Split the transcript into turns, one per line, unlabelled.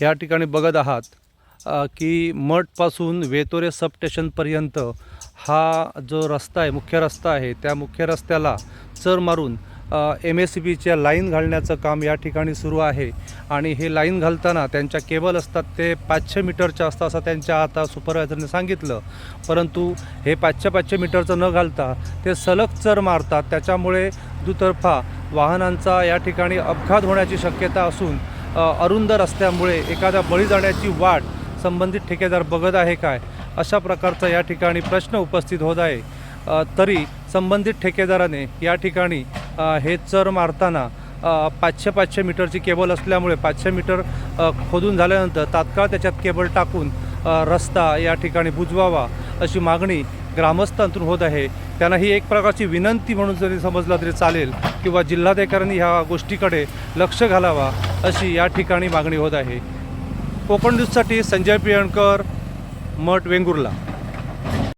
या ठिकाणी बघत आहात की मठपासून वेतोरे सब स्टेशनपर्यंत हा जो रस्ता आहे मुख्य रस्ता आहे त्या मुख्य रस्त्याला चर मारून एम एस सी बीच्या लाईन घालण्याचं काम या ठिकाणी सुरू आहे. आणि हे लाईन घालताना त्यांच्या केबल असतात ते पाचशे मीटरच्या असतात असं त्यांच्या आता सुपरवायझरने सांगितलं. परंतु हे पाचशे पाचशे मीटरचं न घालता ते सलग चर मारतात. त्याच्यामुळे दुतर्फा वाहनांचा या ठिकाणी अपघात होण्याची शक्यता असून अरुंद रस्त्यामुळे एखाद्या बळी जाण्याची वाट संबंधित ठेकेदार बघत आहे काय? अशा प्रकारचा या ठिकाणी प्रश्न उपस्थित होत आहे. तरी संबंधित ठेकेदाराने या ठिकाणी हे चर मारताना पाचशे पाचशे मीटरची केबल असल्यामुळे पाचशे मीटर खोदून झाल्यानंतर तात्काळ त्याच्यात केबल टाकून रस्ता या ठिकाणी बुजवावा अशी मागणी ग्रामस्थांतून होत आहे. त्यांना ही एक प्रकारची विनंती म्हणून जरी समजला तरी चालेल किंवा जिल्हाधिकाऱ्यांनी ह्या गोष्टीकडे लक्ष घालावा अशी या ठिकाणी मागणी होत आहे. कोकण न्यूजसाठी संजय पियणकर मठ वेंगुर्ला.